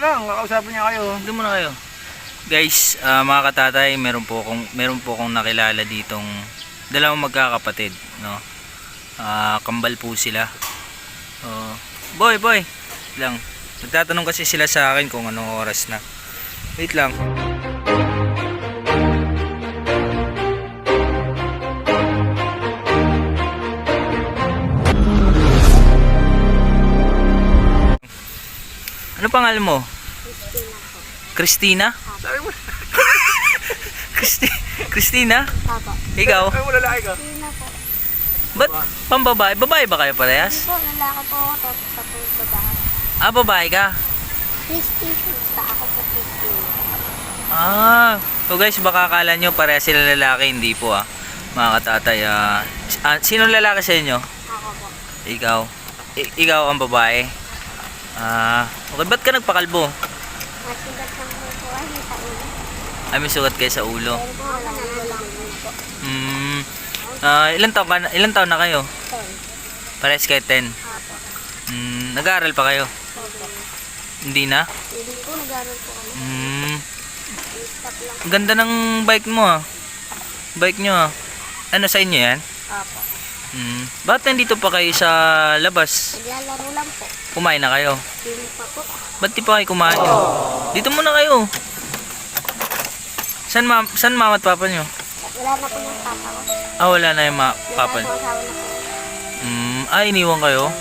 Lang, kakausapin niya kayo. Doon muna kayo. Guys, ah, mga katatay, meron po akong meron po akong nakilala ditong dalawang magkakapatid, no. Ah, kambal po sila. Oh, boy, boy. Lang. Nagtatanong kasi sila sa akin kung anong oras na. Wait lang. Pangalan mo? Christina? Sabi mo, Christi Christina? Papa. Ikaw? sabi mo lalaki ka. Hindi na po. Ba't pambabae? Babae ba kayo parehas? Hindi po, lalaki po ako tapos ako yung babae. Ah, babae ka? Christy po. Sa ako po Christy. Ah, so guys, baka akala nyo parehas sila lalaki, hindi po ah. Mga katatay, ah, ah, sino lalaki sa inyo? Ako po. Ikaw. I- ikaw ang babae. Ah, okay, ba't ka nagpakalbo? Masigat lang po po ay sa ulo. Ay, may sugat kayo sa ulo. Pero po wala na lang po. Hmm, ah, ilan taon, ka na, ilan taon na kayo? Sorry. Parehas kayo 10. Apo. Hmm, nag-aaral pa kayo? Opo. Hindi na? Hindi po nag-aaral po kami. Hmm, lang. Ang Ganda ng bike mo ah. Bike nyo ah. Ano sa inyo yan? Apo. Hmm. Bakit nandito pa kayo sa labas? Naglalaro lang po. Kumain na kayo? Hindi pa po. Ba't di pa kayo kumain? Dito muna kayo. San, ma san mama at papa nyo? Wala na po yung papa ko. Ah, wala na yung ma papa nyo. Hmm. Ah, iniwan kayo?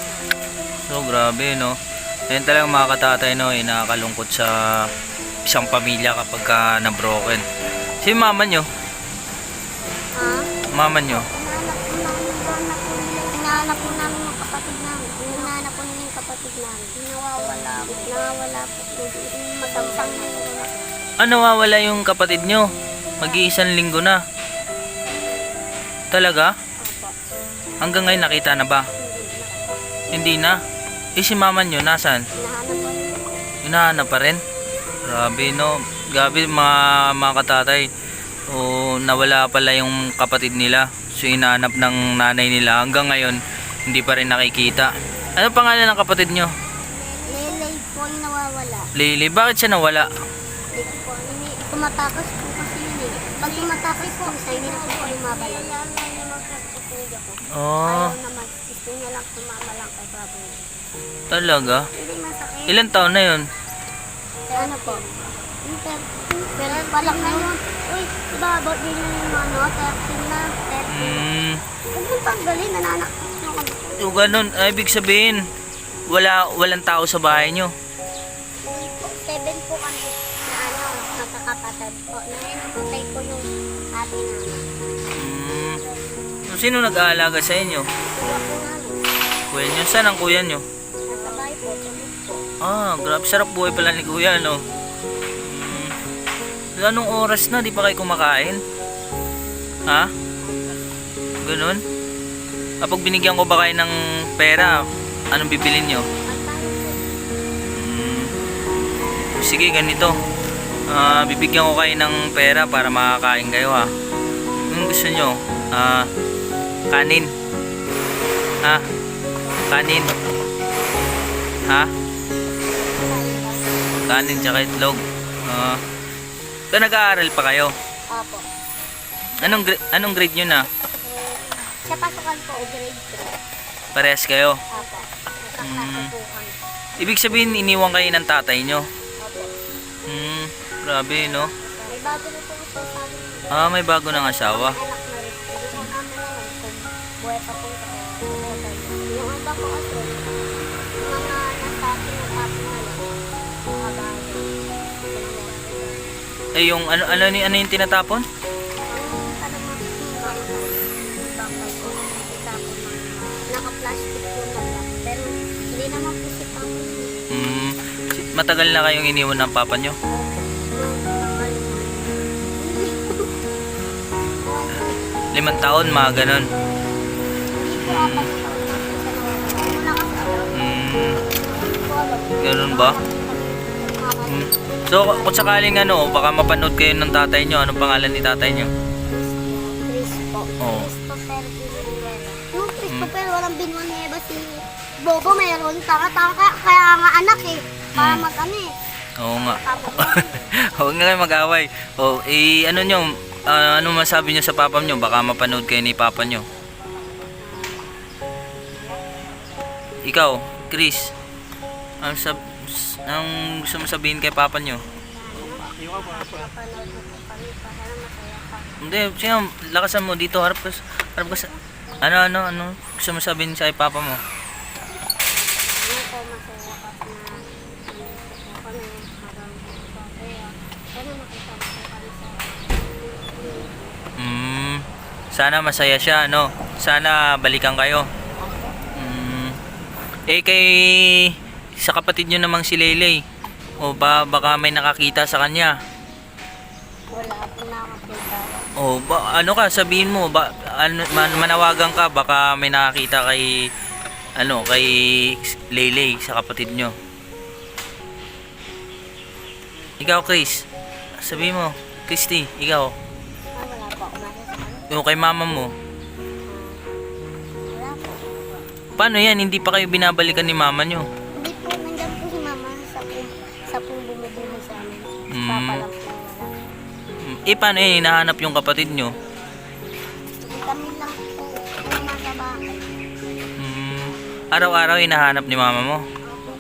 So, grabe no. Ayun talagang mga katatay no, eh, nakakalungkot sa isang pamilya kapag ka na-broken. Si mama nyo? Ha? Mama nyo? Inaanap po namin yung kapatid namin. Inaanap po namin yung kapatid namin. Nawawala po. Nawawala po. Masamsang na po. Ah, nawawala yung kapatid nyo. Mag-iisang linggo na. Talaga? Hanggang ngayon nakita na ba? Hindi na po. Eh si mama nyo, nasan? Po. Hinahanap pa rin? Grabe no. Grabe mga, mga katatay. O, nawala pala yung kapatid nila. So hinahanap ng nanay nila. Hanggang ngayon, hindi pa rin nakikita. Ano pangalan ng kapatid nyo? Lelay po nawawala. Lily. Bakit siya nawala? Hindi ko po. Tumatakas po kasi yun eh. Pag tumatakas po, sa hindi na po po lumabalang. Oh, Ayaw naman. Gusto niya lang tumama lang kay baboy. talaga? Ilan taon na yun? Sa ano po? Pero balak na yun. Uy, diba about din yung ano, 13 na, 13. Hmm. Huwag mong tanggalin, nananak. So, ganun. Ay, ibig sabihin, wala, walang tao sa bahay nyo. Seven po kami na ano, magkakapatid po. Na pinutay po yung ate namin. Hmm. So, sino nag-aalaga sa inyo? Kuya po namin. Kuya nyo? Saan ang kuya nyo? Nasa bahay po, tulog po. Ah, grabe. Sarap buhay pala ni kuya, no? Hmm. Anong oras na? Di pa kayo kumakain? Ha? Ganun? Kapag binigyan ko ba kayo ng pera, anong bibilin nyo? Hmm. Sige, ganito. Ah, bibigyan ko kayo ng pera para makakain kayo ha. Anong gusto nyo? Ah, kanin. Ha? Kanin. Ha? Kanin tsaka itlog. Ah. Uh, nag-aaral pa kayo? Apo. Anong, anong grade nyo na? Sa pasukan po, grade 3. Parehas kayo? Apo. Nakaklase po kami. Ibig sabihin, iniwan kayo ng tatay nyo? Apo. Hmm, grabe no? May bago na po sa amin. Ah, may bago ng asawa. Anak na rin. Hindi po namin alam kung buhay pa po ito. o patay na. Yung iba po kasi, yung mga nasa atin na tapo na lang. Mga bahay. Eh, yung ano, ano, ni- ano yung tinatapon? Matagal na kayong iniwan ng papa nyo? Limang taon, mga ganun. Hmm, ganun ba? Hmm. So, kung sakaling ano, baka mapanood kayo ng tatay nyo, anong pangalan ni tatay nyo? Chris po. Oo. Christopher Villanueva. Yung Christopher, walang Villanueva si Bobo meron. Tanga-tanga, kaya nga anak eh. Para Mm. mag ano eh. Oo nga. Huwag na kayo mag-away. O, eh, ano nyo, ah, ano masabi nyo sa papa nyo? Baka mapanood kayo ni papa nyo. Ikaw, Chris, ang, sab ang gusto mo sabihin kay papa nyo? Hindi, siya, lakasan mo dito, harap ka, harap ka sa, ano, ano, ano, gusto mo sabihin sa papa mo? Sana masaya siya, no? Sana balikan kayo. Hmm, eh, kay, sa kapatid nyo namang si Lele, o ba, baka may nakakita sa kanya. wala po nakakita. O, ba, ano ka, sabihin mo, ba, ano, man, manawagan ka, baka may nakakita kay, ano, kay Lele, sa kapatid nyo. Ikaw, Chris, sabihin mo, Christy, ikaw, yung kay mama mo, Wala po. paano yan, hindi pa kayo binabalikan ni mama nyo? Hindi po, nandyan po si mama sa po, sa pong bumibili sa amin. Mm. Papa lang po. Hmm, Eh, paano yan, hinahanap yung kapatid nyo? Kami lang po yung nasa bahay. Hmm, araw-araw hinahanap ni mama mo? Po.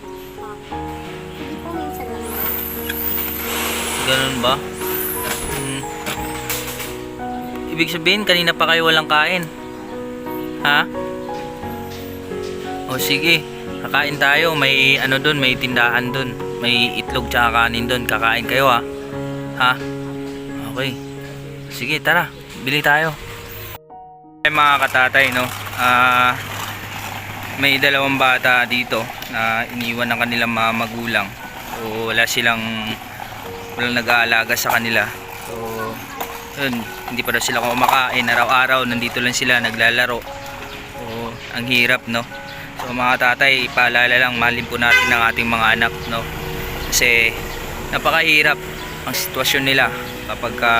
Ganun ba? Ibig sabihin, kanina pa kayo walang kain. Ha? O sige, kakain tayo. May ano dun, may tindahan dun. May itlog tsaka kanin dun. Kakain kayo ha. Ha? Okay. Sige, tara. Bili tayo. Ay mga katatay, no? Ah... may dalawang bata dito na iniwan ng kanilang mga magulang. O wala silang walang nag-aalaga sa kanila. Yun, hindi pa daw sila kumakain. Araw-araw, nandito lang sila, naglalaro. So, ang hirap, no? So, mga tatay, paalala lang, mahalin po natin ang ating mga anak, no? Kasi, napakahirap ang sitwasyon nila kapag ka,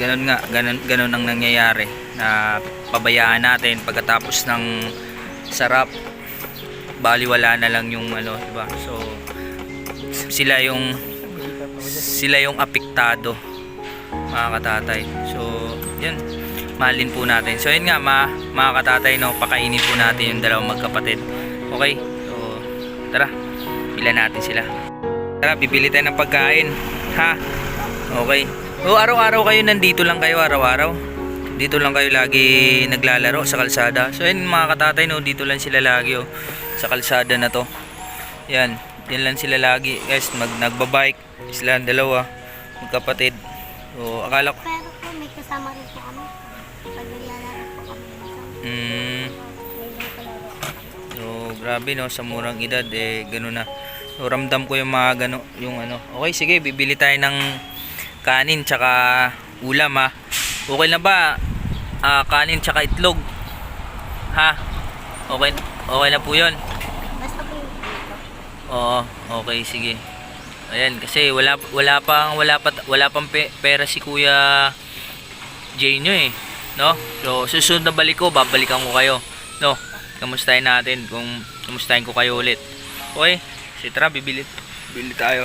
ganun nga, ganun, ganun ang nangyayari na pabayaan natin pagkatapos ng sarap baliwala na lang yung ano, 'di ba? So sila yung sila yung apektado mga katatay. So, yun. Mahalin po natin. So, yun nga, ma, mga katatay, no, pakainin po natin yung dalawang magkapatid. Okay? So, tara. Pila natin sila. Tara, bibili tayo ng pagkain. Ha? Okay. O, araw-araw kayo nandito lang kayo, araw-araw. Dito lang kayo lagi naglalaro sa kalsada. So, yun mga katatay, no, dito lang sila lagi, oh, sa kalsada na to. Yan, yan lang sila lagi. Guys, mag nagbabike sila dalawa, magkapatid. So, akala ko Pero po, may kasama rin po kami. Pag naglalaro po kami. mm, so, grabe no, sa murang edad eh gano'n na. So, ramdam ko yung mga gano, yung ano. Okay, sige, bibili tayo ng kanin tsaka ulam ha. Okay na ba? Ah, kanin tsaka itlog. Ha? Okay, okay na po 'yon. Basta po. Oo, okay, sige. Ayan, kasi wala wala pang wala pa wala pang pe- pera si Kuya Jay nyo eh, no? So, susunod na balik ko, babalikan ko kayo, no? Kamustahin natin kung kamustahin ko kayo ulit. Okay? Kasi tara, bibili, bibili tayo.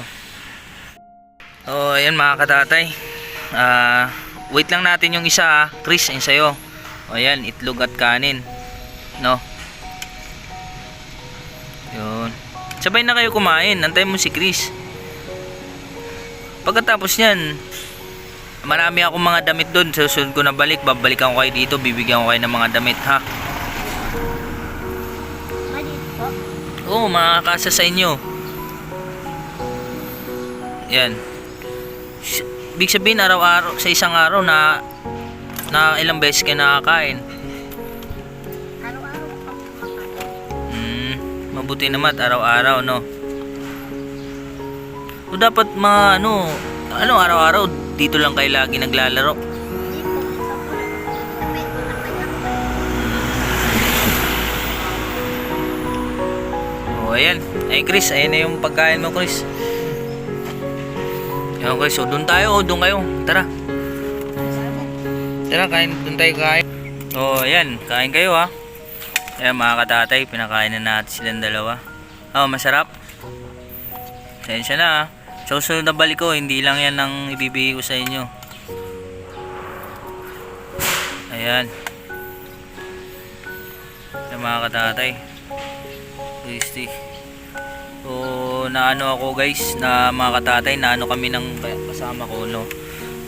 Oh, ayan mga katatay. Ah, wait lang natin yung isa, ah. Chris, yung sa'yo. O ayan, itlog at kanin. No? Yun. Sabay na kayo kumain. Antay mo si Chris. Pagkatapos niyan, marami akong mga damit doon. Sa susunod ko na balik, babalikan ko kayo dito. Bibigyan ko kayo ng mga damit, ha? Maliit po. Oo, makakasa sa inyo. Yan. S- Big sabihin, araw-araw, sa isang araw na na ilang beses kayo nakakain. Hmm, mabuti naman araw-araw, no? So, dapat mga ano, ano araw-araw dito lang kayo lagi naglalaro. Hindi po, minsan po lang. Depende na kanya. O, ayan. Ay, Chris, ayan na yung pagkain mo, Chris. Ayan, Chris. So, doon tayo. O, doon kayo. Tara. Tara, kain. Doon tayo kain. O, ayan. Kain kayo, ha. Ayan, mga katatay. Pinakain na natin silang dalawa. Oh, masarap. Sensya na ah. Sa susunod na balik ko, hindi lang yan ang ibibigay ko sa inyo. Ayan. Yung mga katatay. Christy. So, naano ako guys, na mga katatay, naano kami ng kasama ko, no.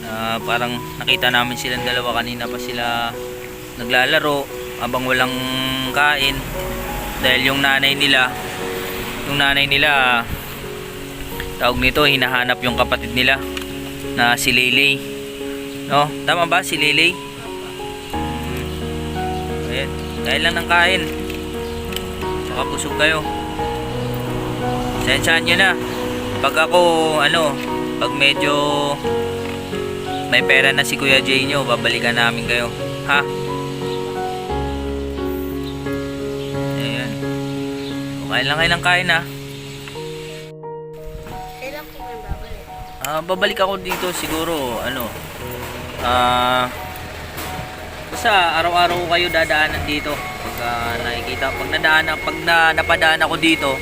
Na parang nakita namin silang dalawa kanina pa sila naglalaro habang walang kain. Dahil yung nanay nila, yung nanay nila, tawag nito, hinahanap yung kapatid nila na si Lele. No? Tama ba si Lele? Ayan. Dahil lang ng kain. Saka busog kayo. Sensyahan nyo na. Pag ako, ano, pag medyo may pera na si Kuya Jay nyo, babalikan namin kayo. Ha? Ayan. Kain lang kayo ng kain ha. Ah, babalik ako dito siguro ano. Ah basta araw-araw kayo dadaanan dito. Pag ah, nakikita, pag nadaan pag na, napadaan ako dito,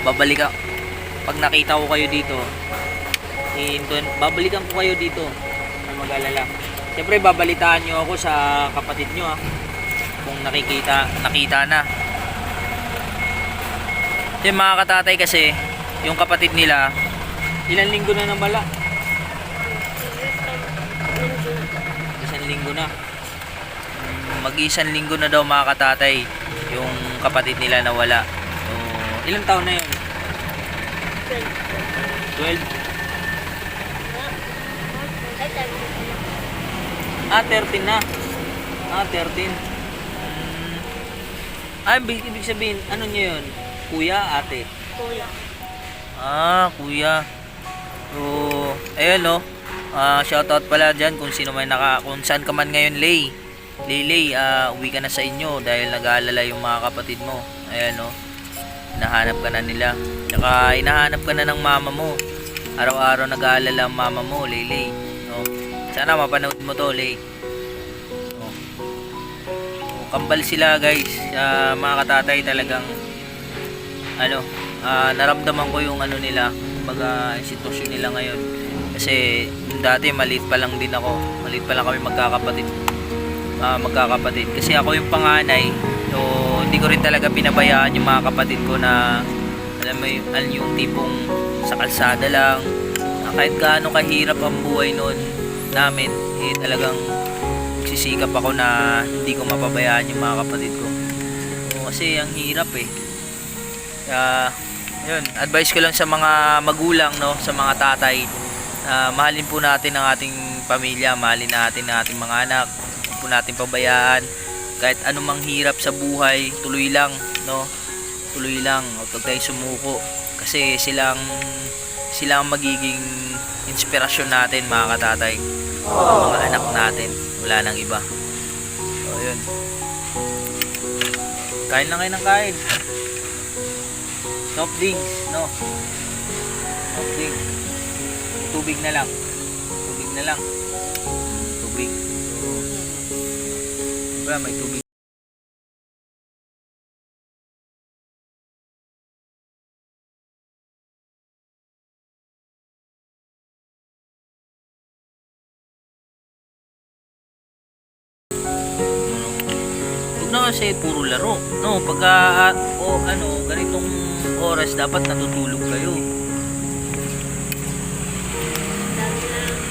babalik ako. Pag nakita ko kayo dito, hintuin, babalikan ko kayo dito. Ang mag-alala. Siyempre babalitaan nyo ako sa kapatid nyo ha. Kung nakikita, nakita na. Yung mga katatay kasi, yung kapatid nila, ilang linggo na namala? Isang linggo na. Mag-isang linggo na daw mga katatay yung kapatid nila nawala. So, ilang taon na yun? 12? Ah, 13 na. Ah, 13. Mm. Ah, ibig ibig sabihin, ano niya yun? Kuya, ate? Kuya. Ah, kuya. So, ayun no. Ah, shoutout pala dyan kung sino may naka kung saan ka man ngayon, Lay. Lay, Lay, ah, uwi ka na sa inyo dahil nag-aalala yung mga kapatid mo. Ayan no. Hinahanap ka na nila. Tsaka hinahanap ka na ng mama mo. Araw-araw nag-aalala ang mama mo, Lay, Lay. No? Sana mapanood mo to, Lay. No? So, kambal sila, guys. Ah, mga katatay talagang ano, ah, naramdaman ko yung ano nila, kumbaga yung sitwasyon nila ngayon. Kasi yung dati maliit pa lang din ako. Maliit pa lang kami magkakapatid. Ah, magkakapatid. Kasi ako yung panganay. So, hindi ko rin talaga pinabayaan yung mga kapatid ko na alam mo yung, yung tipong sa kalsada lang. na kahit gaano kahirap ang buhay noon namin, eh talagang sisikap ako na hindi ko mapabayaan yung mga kapatid ko. Kasi ang hirap eh. Kaya, yun, advice ko lang sa mga magulang, no, sa mga tatay, na mahalin po natin ang ating pamilya, mahalin natin ang ating mga anak, huwag po natin pabayaan, kahit anumang hirap sa buhay, tuloy lang, no, tuloy lang, huwag tayo sumuko, kasi silang, silang magiging inspirasyon natin, mga katatay, mga anak natin, wala nang iba. So, yun. Kain lang kayo ng kain. Soft drinks, no? Soft drinks. Tubig na lang. Tubig na lang. Tubig. Diba, may tubig. Na kasi puro laro. No, pagka o ano, ganitong oras dapat natutulog kayo. Natutulog.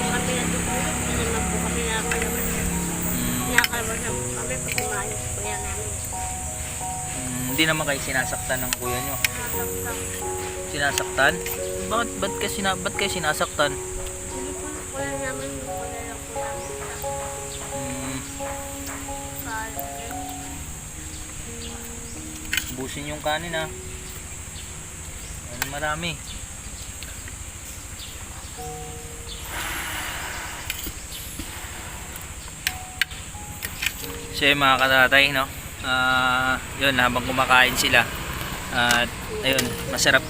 Hindi naman kayo sinasaktan ng kuya nyo. Sinasaktan? Bakit, ba't kayo, sina, ba't kayo sinasaktan? Busin yung kanin ha. Ano marami. So yun mga katatay no. Ah, yun habang kumakain sila. At ayun, masarap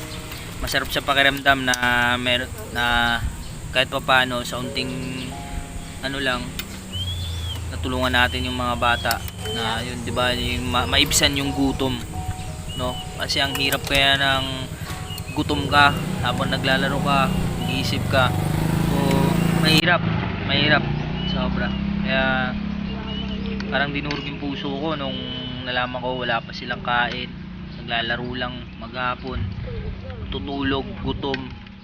masarap sa pakiramdam na meron na kahit pa paano sa unting ano lang natulungan natin yung mga bata na yun 'di ba yung ma- maibsan yung gutom no kasi ang hirap kaya ng gutom ka habang naglalaro ka, nag-iisip ka. So, mahirap, mahirap sobra. Kaya parang dinurog yung puso ko nung nalaman ko wala pa silang kain. Naglalaro lang maghapon, tutulog, gutom.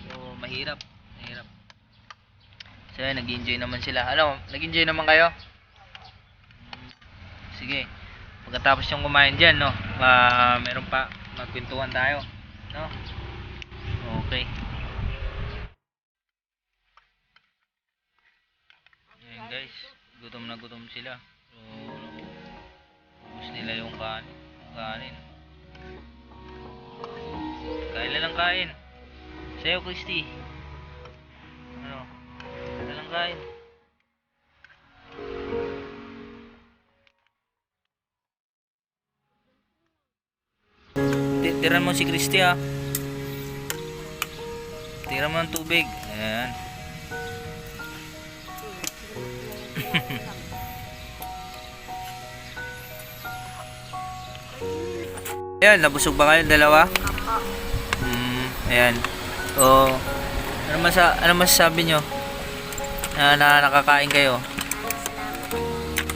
So, mahirap, mahirap. So, nag-enjoy naman sila. Ano, nag-enjoy naman kayo? Sige. Pagkatapos yung kumain dyan, no? ah, meron pa. Magkwentuhan tayo. No? Okay. Ayan guys. Gutom na gutom sila. So, ubus nila yung kanin. kanin. Kain lang kain. Sa'yo, Christy. Ano? Lang kain. Tiran mo si Christy ah. Tiran mo ng tubig. Ayan. Ayan, nabusog ba kayo dalawa? Hmm, ayan. O, ano masa ano masasabi nyo? Na, na nakakain kayo?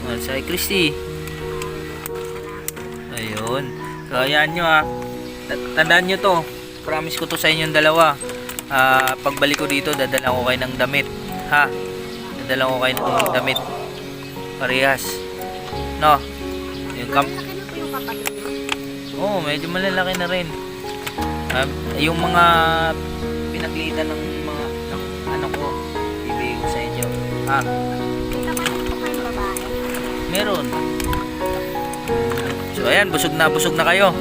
Oh, sa Christy. Ayun. So, ayan nyo ah. Ta- Tandaan nyo to. Promise ko to sa inyong dalawa. Ah, pagbalik ko dito, dadala ko kayo ng damit. Ha? Dadala ko kayo ng damit. Parehas. No? Yung. Oo, oh, medyo malalaki na rin. Um, yung mga pinaglitan ng mga ng, ano ko, ibigay ko sa inyo. Babae. meron. So ayan, busog na busog na kayo.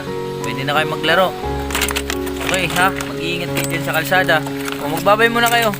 Ha. Pwede na kayo maglaro. Okay ha, mag-iingat kayo dyan sa kalsada. O magbabay muna kayo.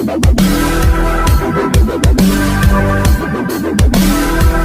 Thank you.